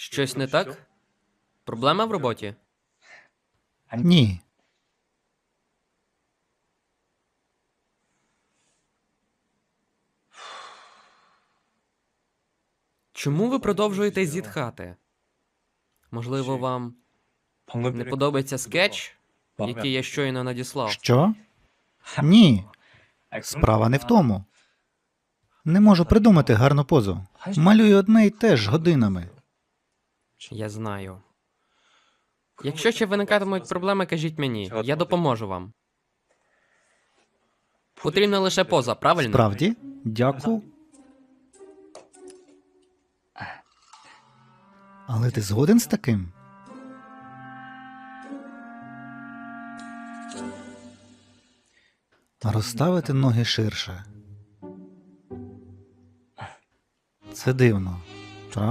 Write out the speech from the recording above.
Щось не так? Проблема в роботі? Ні. Чому ви продовжуєте зітхати? Можливо, вам не подобається скетч, який я щойно надіслав? Що? Ні. Справа не в тому. Не можу придумати гарну позу. Малюю одне й те ж годинами. Я знаю. Якщо ще виникатимуть проблеми, кажіть мені, я допоможу вам. Потрібна лише поза, правильно? Справді? Дякую. Але ти згоден з таким? Розставити ноги ширше. Це дивно, правда?